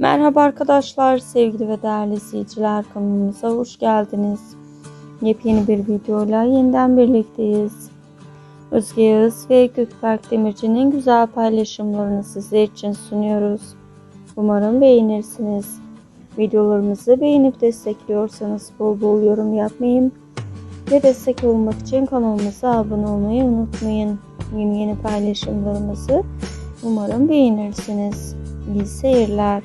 Merhaba arkadaşlar, sevgili ve değerli izleyiciler kanalımıza hoş geldiniz. Yepyeni bir videoyla yeniden birlikteyiz. Özge Yağız ve Gökberk Demirci'nin güzel paylaşımlarını sizler için sunuyoruz. Umarım beğenirsiniz. Videolarımızı beğenip destekliyorsanız bol bol yorum yapmayın ve destek olmak için kanalımıza abone olmayı unutmayın. Yeni yeni paylaşımlarımızı umarım beğenirsiniz. İyi seyirler.